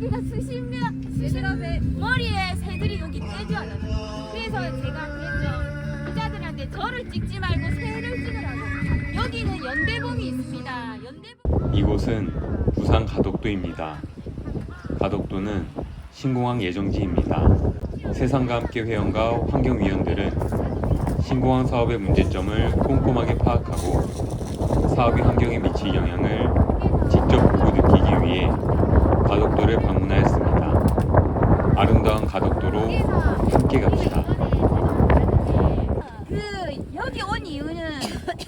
여기가 수십 명, 수십 배 머리에 새들이 여기 떼져요. 그래서 제가 그랬죠. 기자들한테 저를 찍지 말고 새를 찍으라고. 여기는 연대봉이 있습니다. 연대봉. 이곳은 부산 가덕도입니다. 가덕도는 신공항 예정지입니다. 세상과 함께 회원과 환경위원들은 신공항 사업의 문제점을 꼼꼼하게 파악하고 사업이 환경에 미칠 영향을 직접 보고 느끼기 위해 가덕도를 방문하였습니다. 아름다운 가덕도로 함께 갑시다. 그 여기 온 이유는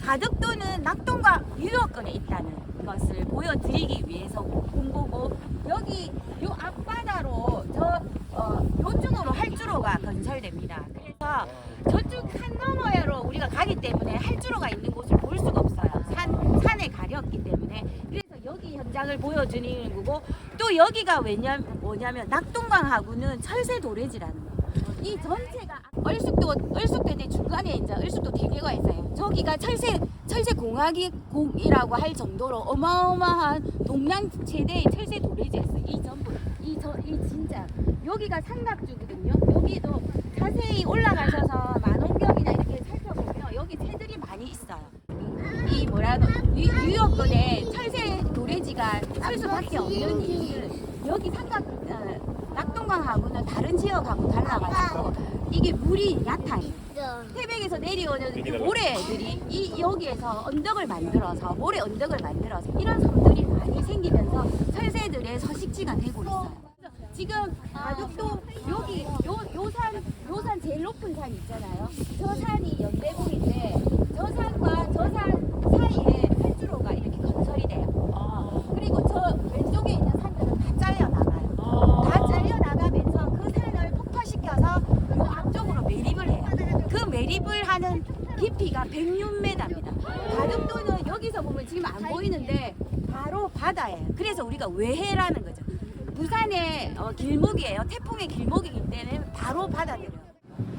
가덕도는 낙동과 유역권에 있다는 것을 보여드리기 위해서 온 거고 여기 요 앞바다로 저 어, 요쪽으로 할주로가 건설됩니다. 그래서 저쪽 산 너머로 우리가 가기 때문에 할주로가 있는 볼 수가 없어요. 산 산에 가렸기 때문에 그래서 여기 현 장을 보여주는 거고 또 여기가 왜냐 뭐냐면 낙동강하고는 철새 도래지라는 거. 이 전체가 얼숙도 얼숙대대 중간에 이제 얼숙도 대교가 있어요. 저기가 철새 철새 공학이 공이라고 할 정도로 어마어마한 동양 최대의 철새 도래지였어요. 이 전부 이저이 진짜 여기가 삼각주거든요. 여기도 자세히 올라가셔서 만원경이나 이렇게 살펴보면 여기 새들이 많이 있어요. 이 뭐라도 유역권에 철새 설 수밖에 없는 이유는 여기 삼각 어, 낙동강하고는 다른 지역하고 달라가지고 이게 물이 얕아요. 태백에서 내려오는 그 모래들이 이 여기에서 언덕을 만들어서 모래 언덕을 만들어서 이런 섬들이 많이 생기면서 설새들의 서식지가 되고 있어요. 지금 가덕도 여기 요 요산 요산 제일 높은 산 있잖아요. 저 산이 연대봉인데 저 산과 저산 사이에 활주로가 이렇게 건설이 돼요. 그리고 저 왼쪽에 있는 산들은 다 잘려 나가요. 다 잘려 나가면서 그 산을 폭파시켜서 요 앞쪽으로 매립을 해요. 그 매립을 하는 깊이가 106m입니다. 가덕도는 여기서 보면 지금 안 보이는데 바로 바다예요. 그래서 우리가 외해라는 거죠. 부산의 어, 길목이에요. 태풍의 길목이기 때문에 바로 바다들이에요.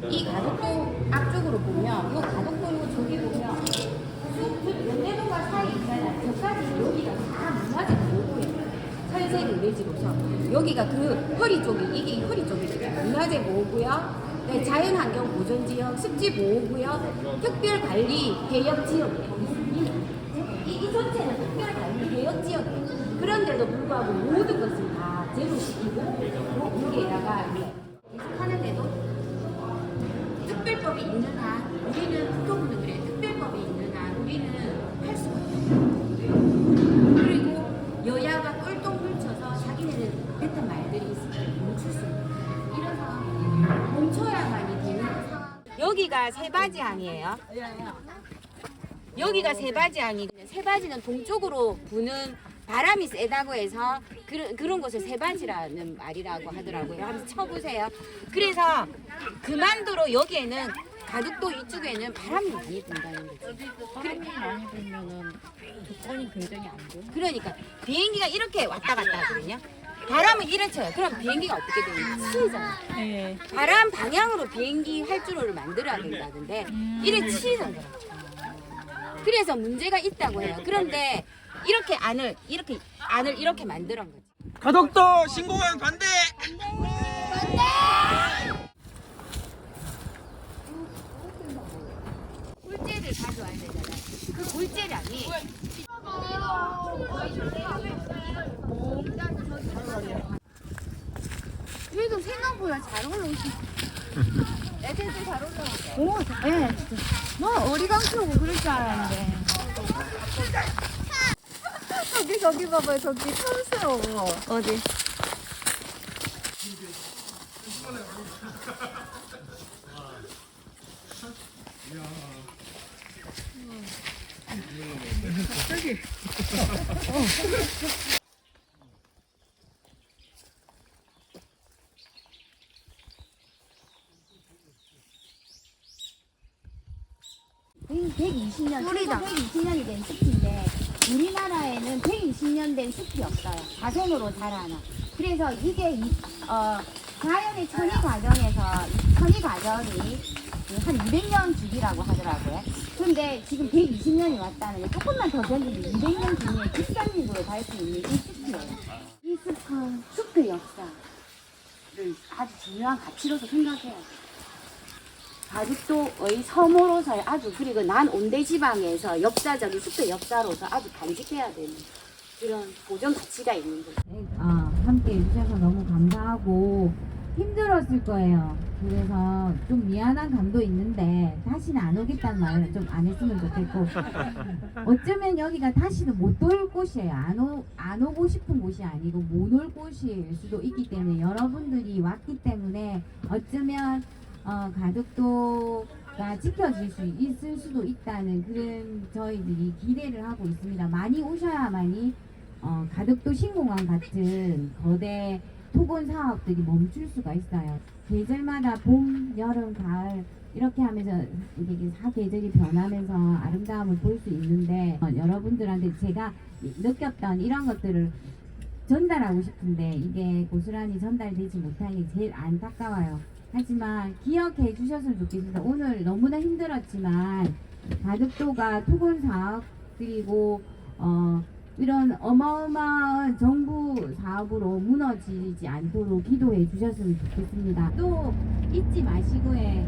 이 가덕도 앞쪽으로 보면 이 가덕도 요 저기 보면 쭉 연대동과 사이 있잖아요. 저까지 여기가 다 문화재 보호구예요. 살색 의뢰지로서 여기가 그 허리 쪽이 이게 허리. 문화재 보호구역, 네, 자연환경 보존지역, 습지보호구역, 특별관리 개혁지역이에요. 이, 이 전체는 특별관리 개혁지역이에요. 그런데도 불구하고 모든 것을 다 제로시키고 요- 여기에다가 여기가 세바지항이에요. 여기가 세바지항이 세바지는 동쪽으로 부는 바람이 세다고 해서 그런 그런 곳을 세바지라는 말이라고 하더라고요. 한번 쳐보세요. 그래서 그만두로 여기에는 가덕도 이쪽에는 바람이 많이 분다는 거죠. 바람이 많이 불면은 조건이 굉장히 안 좋아. 그러니까 비행기가 이렇게 왔다 갔다 하거든요. 바람을 이래 쳐요. 그럼 비행기가 어떻게 되냐? 치잖아요. 네. 바람 방향으로 비행기 활주로를 만들어야 된다는데 이래 치는 거예요. 그래서 문제가 있다고 해요. 그런데 이렇게 안을 이렇게 안을 이렇게 만들어 거지. 가덕도 신공항 반대! 골재를 가져와야 되잖아요. 그 골재량이 그래도 생각보다 잘 올라오시. 애들도 잘 올라오죠. 오, 네, 진짜. 뭐 어리광수고 그럴 줄 알았는데. 저기 저기 봐봐요. 저기 촌스러워. 어디? 음, 120년, 소리다. 120년이 된 숲인데 우리나라에는 120년 된 숲이 없어요. 자생으로 자라나. 그래서 이게 이- 어, 자연의 천이 과정에서 이 천이 과정이 한 200년 주기라고 하더라고요. 근데 지금 120년이 왔다는 게 조금만 더 견디면 200년 뒤에 13년으로 갈 수 있는 이 숲이에요. 이 익숙한 숲의 역사를 아주 중요한 가치로서 생각해야 돼요. 가덕도의 섬으로서의 아주 그리고 난 온대 지방에서 역사적인 숲의 역사로서 아주 간직해야 되는 그런 보존 가치가 있는 거죠. 아, 함께 해주셔서 너무 감사하고 힘들었을 거예요. 그래서 좀 미안한 감도 있는데 다시는 안 오겠다는 말은 좀안 했으면 좋겠고 어쩌면 여기가 다시는 못 올 곳이에요. 안, 오, 안 오고 싶은 곳이 아니고 못 올 곳일 수도 있기 때문에 여러분들이 왔기 때문에 어쩌면 어, 가덕도가 지켜질 수 있을 수도 있다는 그런 저희들이 기대를 하고 있습니다. 많이 오셔야만이 어, 가덕도 신공항 같은 거대 토건 사업들이 멈출 수가 있어요. 계절마다 봄, 여름, 가을 이렇게 하면서 이게 사계절이 변하면서 아름다움을 볼 수 있는데 어, 여러분들한테 제가 느꼈던 이런 것들을 전달하고 싶은데 이게 고스란히 전달되지 못한 게 제일 안타까워요. 하지만 기억해 주셨으면 좋겠습니다. 오늘 너무나 힘들었지만 가덕도가 토건 사업 그리고 어 이런 어마어마한 정부 사업으로 무너지지 않도록 기도해 주셨으면 좋겠습니다. 또 잊지 마시고에